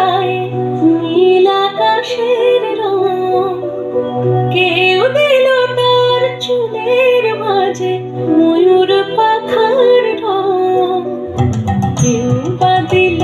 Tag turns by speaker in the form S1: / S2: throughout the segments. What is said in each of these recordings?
S1: তাই নীল আকাশের রং। কেউ দিল তার চুলের মাঝে ময়ূর পাখার রং। কেউ বা দিল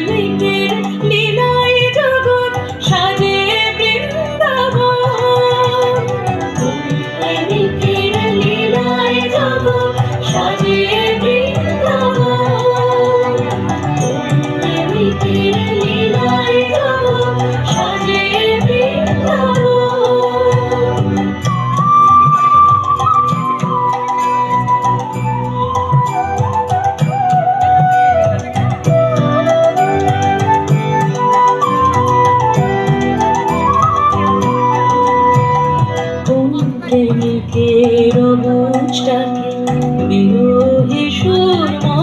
S1: make গীতের বুঝটাকে বিরোহী সুরমা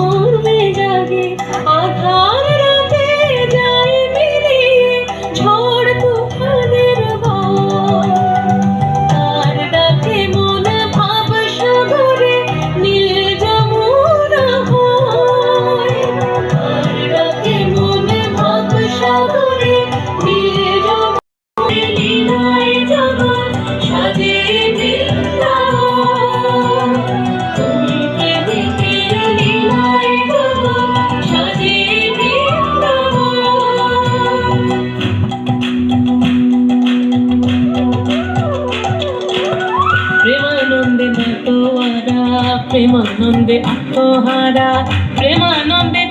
S1: ప్రేమానందే మాతో వాడా ప్రేమానందే అత్తోహాడా ప్రేమానందే